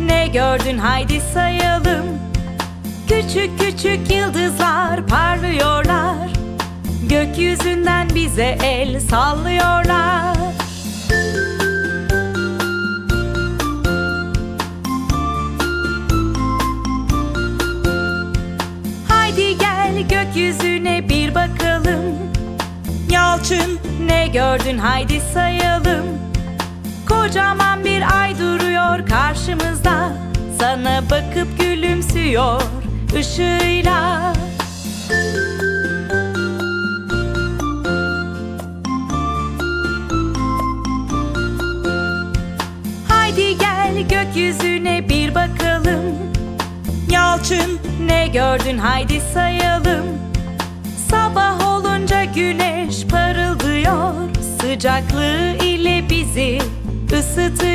ne gördün? Haydi sayalım. Küçük küçük yıldızlar parlıyorlar. Gökyüzünden bize el sallıyorlar. Haydi gel gökyüzüne bir bakalım. Yalçın ne gördün? Haydi sayalım. Kocaman bir ay duruyor karşımızda. Sana bakıp gülümsüyor ışığıyla. Haydi gel gökyüzüne bir bakalım. Yalçın ne gördün? Haydi sayalım. Sabah olunca güneş parıldıyor. Sıcaklığı ile bizi ısıtıyor